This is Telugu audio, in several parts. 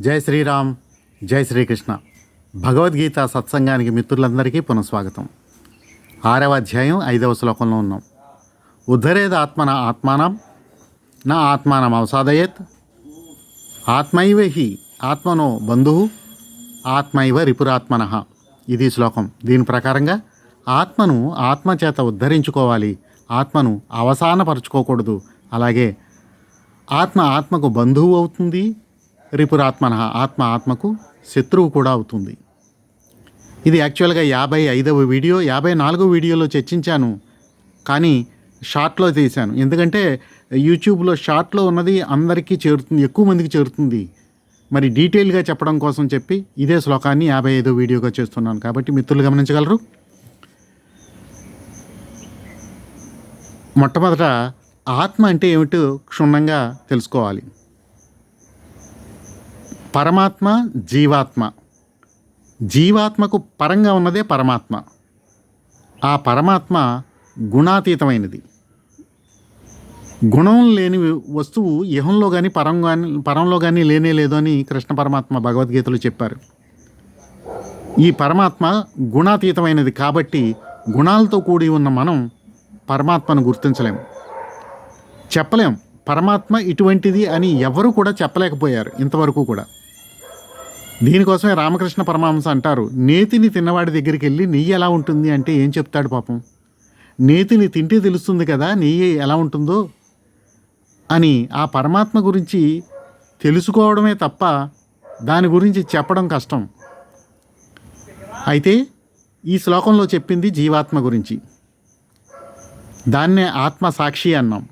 జై శ్రీరామ్ జై శ్రీకృష్ణ. భగవద్గీత సత్సంగానికి మిత్రులందరికీ పునఃస్వాగతం. ఆరవ అధ్యాయం ఐదవ శ్లోకంలో ఉన్నాం. ఉద్ధరేద ఆత్మన ఆత్మానం నా ఆత్మానం అవసాదయేత్. ఆత్మైవ హి ఆత్మనో బంధు ఆత్మైవ రిపురాత్మన. ఇది శ్లోకం. దీని ప్రకారంగా ఆత్మను ఆత్మచేత ఉద్ధరించుకోవాలి. ఆత్మను అవసానపరుచుకోకూడదు. అలాగే ఆత్మ ఆత్మకు బంధువు అవుతుంది రిపురాత్మన ఆత్మ ఆత్మకు శత్రువు కూడా అవుతుంది. ఇది యాక్చువల్గా యాభై ఐదవ వీడియో యాభై నాలుగో వీడియోలో చర్చించాను కానీ షార్ట్లో తీశాను. ఎందుకంటే యూట్యూబ్లో షార్ట్లో ఉన్నది అందరికీ చేరుతుంది ఎక్కువ మందికి చేరుతుంది. మరి డీటెయిల్గా చెప్పడం కోసం చెప్పి ఇదే శ్లోకాన్ని యాభై ఐదో వీడియోగా చేస్తున్నాను. కాబట్టి మిత్రులు గమనించగలరు. మొట్టమొదట ఆత్మ అంటే ఏమిటో క్షుణ్ణంగా తెలుసుకోవాలి. పరమాత్మ జీవాత్మ. జీవాత్మకు పరంగా ఉన్నదే పరమాత్మ. ఆ పరమాత్మ గుణాతీతమైనది. గుణం లేని వస్తువు ఇహంలో కానీ పరం కానీ పరంలో కానీ లేనే లేదు అని కృష్ణ పరమాత్మ భగవద్గీతలో చెప్పారు. ఈ పరమాత్మ గుణాతీతమైనది కాబట్టి గుణాలతో కూడి ఉన్న మనం పరమాత్మను గుర్తించలేం. చెప్పలేం. పరమాత్మ ఇటువంటిది అని ఎవరు కూడా చెప్పలేకపోయారు ఇంతవరకు కూడా. దీనికోసమే రామకృష్ణ పరమహంస అంటారు. నేతిని తిన్నవాడి దగ్గరికి వెళ్ళి నెయ్యి ఎలా ఉంటుంది అంటే ఏం చెప్తాడు పాపం? నేతిని తింటే తెలుస్తుంది కదా నెయ్యి ఎలా ఉంటుందో? అని ఆ పరమాత్మ గురించి తెలుసుకోవడమే తప్ప దాని గురించి చెప్పడం కష్టం. అయితే ఈ శ్లోకంలో చెప్పింది జీవాత్మ గురించి. దాన్నే ఆత్మ సాక్షి అన్నాం.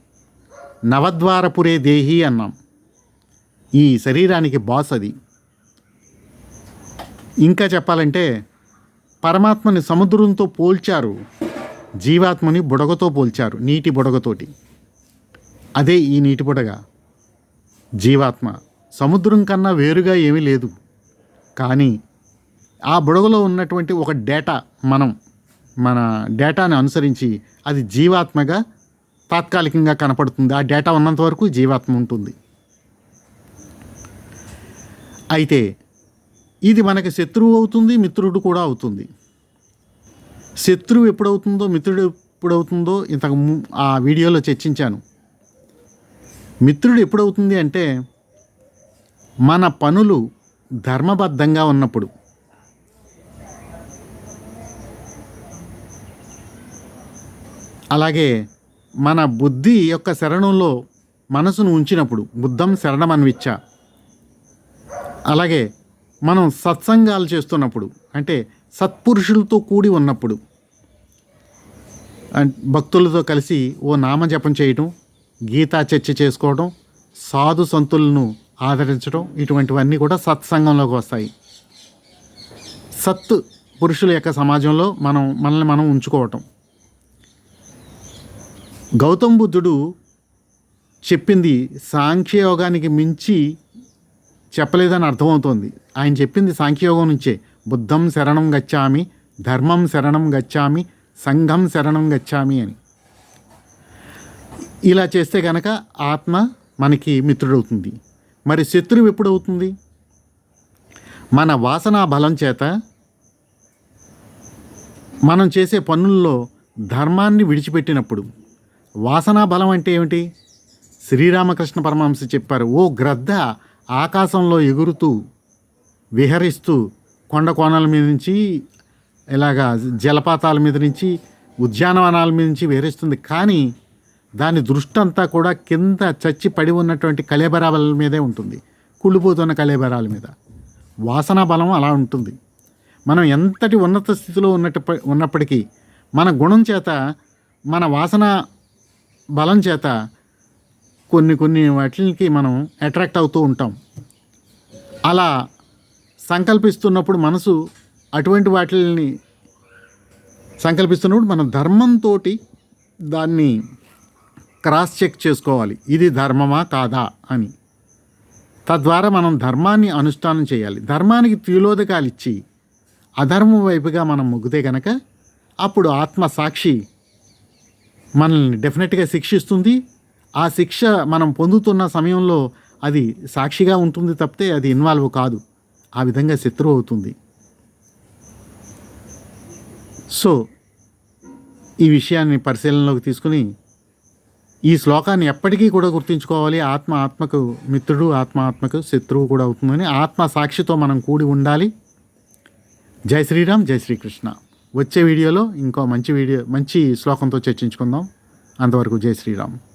నవద్వారపురే దేహి అన్నాం. ఈ శరీరానికి బాస్ అది. ఇంకా చెప్పాలంటే పరమాత్మని సముద్రంతో పోల్చారు జీవాత్మని బుడగతో పోల్చారు నీటి బుడగతోటి. అదే ఈ నీటి బుడగ. జీవాత్మ సముద్రం కన్నా వేరుగా ఏమీ లేదు. కానీ ఆ బుడగలో ఉన్నటువంటి ఒక డేటా మనం మన డేటాని అనుసరించి అది జీవాత్మగా తాత్కాలికంగా కనపడుతుంది. ఆ డేటా ఉన్నంత వరకు జీవాత్మ ఉంటుంది. అయితే ఇది మనకి శత్రువు అవుతుంది మిత్రుడు కూడా అవుతుంది. శత్రువు ఎప్పుడవుతుందో మిత్రుడు ఎప్పుడవుతుందో ఇంతకు ము- ఆ వీడియోలో చర్చించాను. మిత్రుడు ఎప్పుడవుతుంది అంటే మన పనులు ధర్మబద్ధంగా ఉన్నప్పుడు. అలాగే మన బుద్ధి యొక్క శరణంలో మనసును ఉంచినప్పుడు బుద్ధం శరణమన్విచ్చ. అలాగే మనం సత్సంగాలు చేస్తున్నప్పుడు అంటే సత్పురుషులతో కూడి ఉన్నప్పుడు భక్తులతో కలిసి ఓ నామజపం చేయటం గీతా చర్చ చేసుకోవడం సాధు సంతులను ఆదరించడం ఇటువంటివన్నీ కూడా సత్సంగంలోకి వస్తాయి. సత్ పురుషుల యొక్క సమాజంలో మనం మనల్ని మనం ఉంచుకోవటం. గౌతమ్ బుద్ధుడు చెప్పింది సాంఖ్యయోగానికి మించి చెప్పలేదని అర్థమవుతోంది. ఆయన చెప్పింది సాంఖ్యయోగం నుంచే. బుద్ధం శరణం గచ్చామి ధర్మం శరణం గచ్చామి సంఘం శరణం గచ్చామి అని. ఇలా చేస్తే కనుక ఆత్మ మనకి మిత్రుడవుతుంది. మరి శత్రువు ఎప్పుడవుతుంది? మన వాసనా బలం చేత మనం చేసే పనుల్లో ధర్మాన్ని విడిచిపెట్టినప్పుడు వాసనా బలం అంటే ఏమిటి? శ్రీరామకృష్ణ పరమహంస చెప్పారు ఓ గ్రద్ద ఆకాశంలో ఎగురుతూ విహరిస్తూ కొండ కోణాల మీద నుంచి ఇలాగా జలపాతాల మీద నుంచి ఉద్యానవనాల మీద నుంచి విహరిస్తుంది. కానీ దాని దృష్టి అంతా కూడా కింద చచ్చి పడి ఉన్నటువంటి కళేబరాల మీదే ఉంటుంది. కుళ్ళిపోతున్న కళేబరాల మీద. వాసనా బలం అలా ఉంటుంది. మనం ఎంతటి ఉన్నత స్థితిలో ఉన్నట్టు ఉన్నప్పటికీ మన గుణం చేత మన వాసన బలం చేత కొన్ని కొన్ని వాటికి మనం అట్రాక్ట్ అవుతూ ఉంటాం. అలా సంకల్పిస్తున్నప్పుడు మనసు అటువంటి వాటిని సంకల్పిస్తున్నప్పుడు మన ధర్మంతో దాన్ని క్రాస్ చెక్ చేసుకోవాలి. ఇది ధర్మమా కాదా అని. తద్వారా మనం ధర్మాన్ని అనుష్ఠానం చేయాలి. ధర్మానికి త్రిలోదకాలు ఇచ్చి అధర్మం వైపుగా మనం మొగ్గితే కనుక అప్పుడు ఆత్మ సాక్షి మనల్ని డెఫినెట్గా శిక్షిస్తుంది. ఆ శిక్ష మనం పొందుతున్న సమయంలో అది సాక్షిగా ఉంటుంది తప్పితే అది ఇన్వాల్వ్ కాదు. ఆ విధంగా శత్రువు అవుతుంది. సో ఈ విషయాన్ని పరిశీలనలోకి తీసుకుని ఈ శ్లోకాన్ని ఎప్పటికీ కూడా గుర్తుంచుకోవాలి. ఆత్మ ఆత్మకు మిత్రుడు ఆత్మ ఆత్మకు శత్రువు కూడా అవుతుందని ఆత్మ సాక్షితో మనం కూడి ఉండాలి. జై శ్రీరామ్ జై శ్రీకృష్ణ. వచ్చే వీడియోలో ఇంకో మంచి వీడియో మంచి శ్లోకంతో చర్చించుకుందాం. అంతవరకు జై శ్రీరామ్.